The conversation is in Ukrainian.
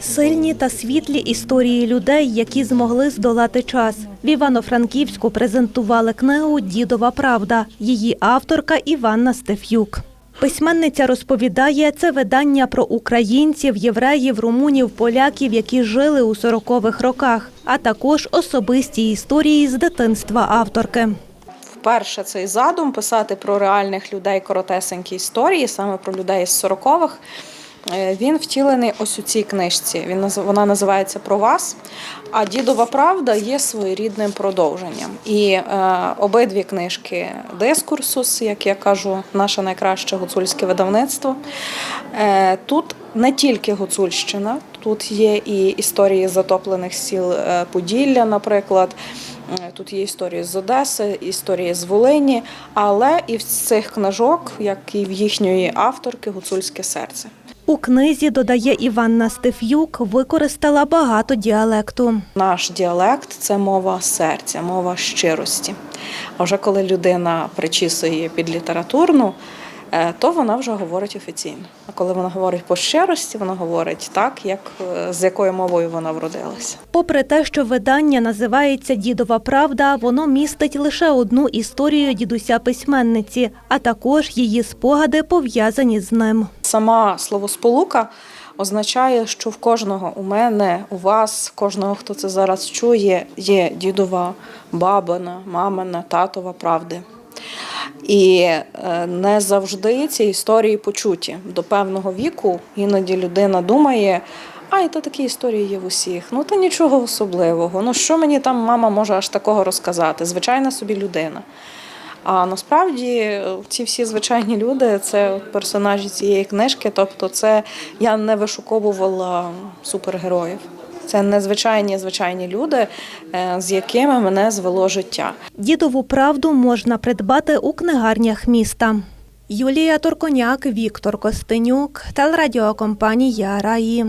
Сильні та світлі історії людей, які змогли здолати час. В Івано-Франківську презентували книгу Дідова правда. Її авторка Іванна Стеф'юк. Письменниця розповідає, це видання про українців, євреїв, румунів, поляків, які жили у 40-х роках, а також особисті історії з дитинства авторки. Вперше цей задум писати про реальних людей коротесенькі історії, саме про людей з 40-х. Е, Він втілений ось у цій книжці. Він вона називається Про вас. А дідова правда є своєрідним продовженням. І е, обидві книжки Дискурсус, як я кажу, наше найкраще гуцульське видавництво. Е, тут не тільки Гуцульщина, тут є і історії затоплених сіл е, Поділля, наприклад. Е, Тут є історії з Одеси, історії з Волині, але і в цих книжок, як і в їхньої авторки, гуцульське серце. У книзі, додає Іванна Стеф'юк, використала багато діалекту. Наш діалект це мова серця, мова щирості. А вже коли людина причісує під літературну, то вона вже говорить офіційно. А коли вона говорить по щирості, вона говорить так, як е, з якою мовою вона вродилася. Попри те, що видання називається Дідова правда, воно містить лише одну історію дідуся письменниці, а також її спогади пов'язані з ним. Сама словосполука означає, що в кожного у мене, у вас, кожного, хто це зараз чує, є дідова, бабина, мамина, татова правди. І е, не завжди ці історії почуті. До певного віку іноді людина думає. А, і то такі історії є в усіх. Ну то нічого особливого. Ну що мені там мама може аж такого розказати? Звичайна собі людина. А насправді е, ці всі звичайні люди це персонажі цієї книжки. Тобто, це я не вишуковувала супергероїв. Це незвичайні звичайні люди, е, з якими мене звело життя. Дідову правду можна придбати у книгарнях міста. Юлія Торконяк, Віктор Костенюк, телерадіокомпанія Раї.